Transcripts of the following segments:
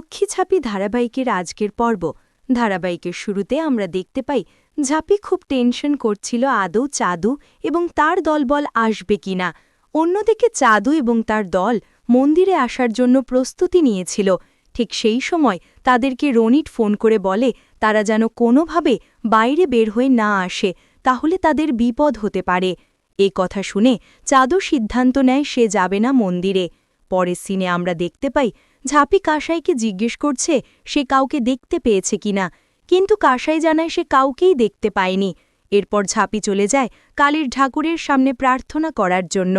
লক্ষ্মী ছাপি ধারাবাহিকের আজকের পর্ব। ধারাবাহিকের শুরুতে আমরা দেখতে পাই, ঝাপি খুব টেনশন করছিল আদৌ চাদু এবং তার দলবল আসবে কিনা অন্যদিকে চাদু এবং তার দল মন্দিরে আসার জন্য প্রস্তুতি নিয়েছিল। ঠিক সেই সময় তাদেরকে রনিট ফোন করে বলে, তারা যেন কোনোভাবে বাইরে বের হয়ে না আসে, তাহলে তাদের বিপদ হতে পারে। এ কথা শুনে চাদু সিদ্ধান্ত নেয় সে যাবে না মন্দিরে। পরের সিনে আমরা দেখতে পাই ঝাপি কাসাইকে জিজ্ঞেস করছে সে কাউকে দেখতে পেয়েছে কিনা, কিন্তু কাসাই জানায় সে কাউকেই দেখতে পায়নি। এরপর ঝাপি চলে যায় কালীর ঠাকুরের সামনে প্রার্থনা করার জন্য।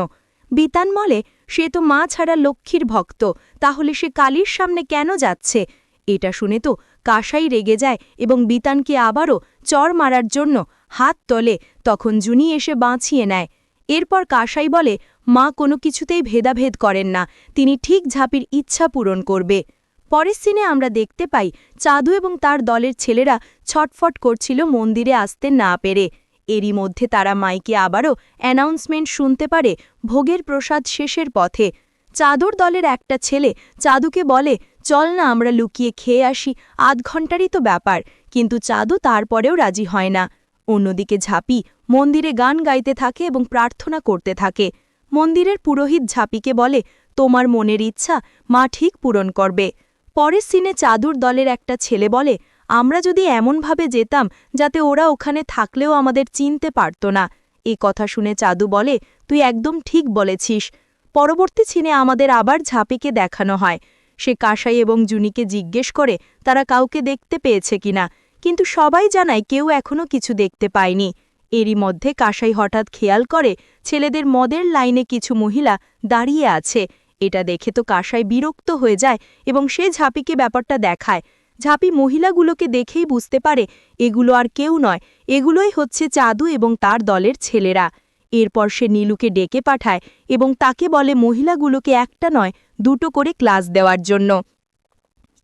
বিতান মলে সে তো মা ছাড়া লক্ষ্মীর ভক্ত, তাহলে সে কালীর সামনে কেন যাচ্ছে? এটা শুনে তো কাসাই রেগে যায় এবং বিতানকে আবারও চর মারার জন্য হাত তলে। তখন জুনি এসে বাঁচিয়ে নেয়। এরপর কাসাই বলে, মা কোনো কিছুতেই ভেদাভেদ করেন না, তিনি ঠিক ঝাপির ইচ্ছা পূরণ করবে। পরের সিনে আমরা দেখতে পাই, চাঁদু এবং তার দলের ছেলেরা ছটফট করছিল মন্দিরে আসতে না পেরে। এরই মধ্যে তারা মাইকে আবারও অ্যানাউন্সমেন্ট শুনতে পারে, ভোগের প্রসাদ শেষের পথে। চাদর দলের একটা ছেলে চাদুকে বলে, চল না, আমরা লুকিয়ে খেয়ে আসি আধ ঘন্টারই তো ব্যাপার। কিন্তু চাদু তারপরেও রাজি হয় না। অন্যদিকে ঝাপি মন্দিরে গান গাইতে থাকে এবং প্রার্থনা করতে থাকে। মন্দিরের পুরোহিত ঝাপিকে বলে, তোমার মনের ইচ্ছা মা ঠিক পূরণ করবে। পরের সিনে চাদুর দলের একটা ছেলে বলে, আমরা যদি এমনভাবে যেতাম যাতে ওরা ওখানে থাকলেও আমাদের চিনতে পারত না। এ কথা শুনে চাদু বলে, তুই একদম ঠিক বলেছিস। পরবর্তী সিনে আমাদের আবার ঝাপিকে দেখানো হয়। সে কাসাই এবং জুনিকে জিজ্ঞেস করে, তারা কাউকে দেখতে পেয়েছে কিনা? কিন্তু সবাই জানায় কেউ এখনও কিছু দেখতে পায়নি। এরই মধ্যে কাসাই হঠাৎ খেয়াল করে ছেলেদের মদের লাইনে কিছু মহিলা দাঁড়িয়ে আছে। এটা দেখে তো কাসাই বিরক্ত হয়ে যায় এবং সে ঝাপিকে ব্যাপারটা দেখায়। ঝাপি মহিলাগুলোকে দেখেই বুঝতে পারে এগুলো আর কেউ নয়, এগুলোই হচ্ছে চাদু এবং তার দলের ছেলেরা। এরপর সে নীলুকে ডেকে পাঠায় এবং তাকে বলে মহিলাগুলোকে একটা নয়, দুটো করে ক্লাস দেওয়ার জন্য।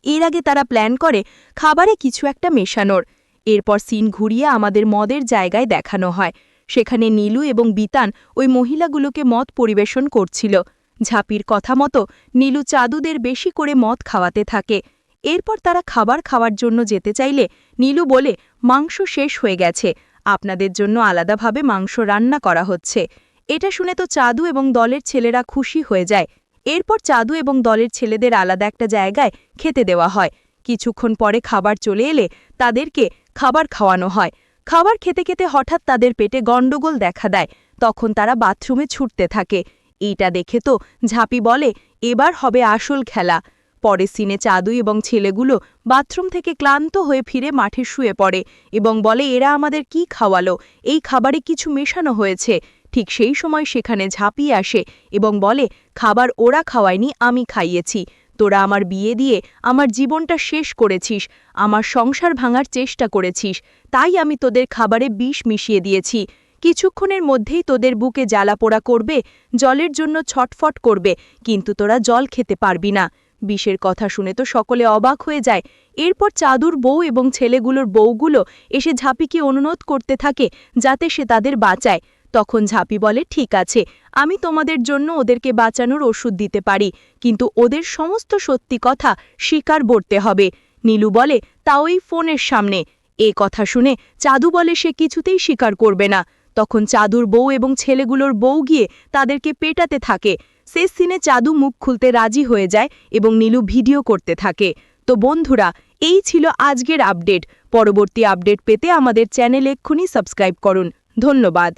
এর আগে তারা প্ল্যান করে খাবারে কিছু একটা মেশানোর। এরপর সিন ঘুরিয়ে আমাদের মদের জায়গায় দেখানো হয়। সেখানে নীলু এবং বিতান ওই মহিলাগুলোকে মদ পরিবেশন করছিল। ঝাপির কথা মতো নীলু চাদুদের বেশি করে মদ খাওয়াতে থাকে। এরপর তারা খাবার খাওয়ার জন্য যেতে চাইলে নীলু বলে, মাংস শেষ হয়ে গেছে। আপনাদের জন্য আলাদাভাবে মাংস রান্না করা হচ্ছে। এটা শুনে তো চাদু এবং দলের ছেলেরা খুশি হয়ে যায়। এরপর চাদু এবং দলের ছেলেদের আলাদা একটা জায়গায় খেতে দেওয়া হয়। কিছুক্ষণ পরে খাবার চলে এলে তাদেরকে খাবার খাওয়ানো হয়। খাবার খেতে খেতে হঠাৎ তাদের পেটে গণ্ডগোল দেখা দেয়। তখন তারা বাথরুমে ছুটতে থাকে। এইটা দেখে তো ঝাঁপি বলে, এবার হবে আসল খেলা। পরে সিনে চাদু এবং ছেলেগুলো বাথরুম থেকে ক্লান্ত হয়ে ফিরে মাঠে শুয়ে পড়ে এবং বলে, এরা আমাদের কি খাওয়ালো? এই খাবারে কিছু মেশানো হয়েছে। ঠিক সেই সময় সেখানে ঝাঁপিয়ে আসে এবং বলে, খাবার ওরা খাওয়ায়নি, আমি খাইয়েছি। তোরা আমার বিয়ে দিয়ে আমার জীবনটা শেষ করেছিস, আমার সংসার ভাঙার চেষ্টা করেছিস, তাই আমি তোদের খাবারে বিষ মিশিয়ে দিয়েছি। কিছুক্ষণের মধ্যেই তোদের বুকে জ্বালাপোড়া করবে, জলের জন্য ছটফট করবে, কিন্তু তোরা জল খেতে পারবি না। বিষের কথা শুনে তো সকলে অবাক হয়ে যায়। এরপর চাদুর বউ এবং ছেলেগুলোর বউগুলো এসে ঝাঁপিকে অনুরোধ করতে থাকে যাতে সে তাদের বাঁচায়। তখন ঝাঁপি বলে, ঠিক আছে, আমি তোমাদের জন্য ওদেরকে বাঁচানোর ওষুধ দিতে পারি, কিন্তু ওদের সমস্ত সত্যি কথা স্বীকার করতে হবে। নীলু বলে তাও এই ফোনের সামনে। এ কথা শুনে চাদু বলে, সে কিছুতেই স্বীকার করবে না। তখন চাদুর বউ এবং ছেলেগুলোর বউ গিয়ে তাদেরকে পেটাতে থাকে। সে সিনে চাদু মুখ খুলতে রাজি হয়ে যায় এবং নীলু ভিডিও করতে থাকে। তো বন্ধুরা, এই ছিল আজকের আপডেট। পরবর্তী আপডেট পেতে আমাদের চ্যানেল এক্ষুনি সাবস্ক্রাইব করুন। ধন্যবাদ।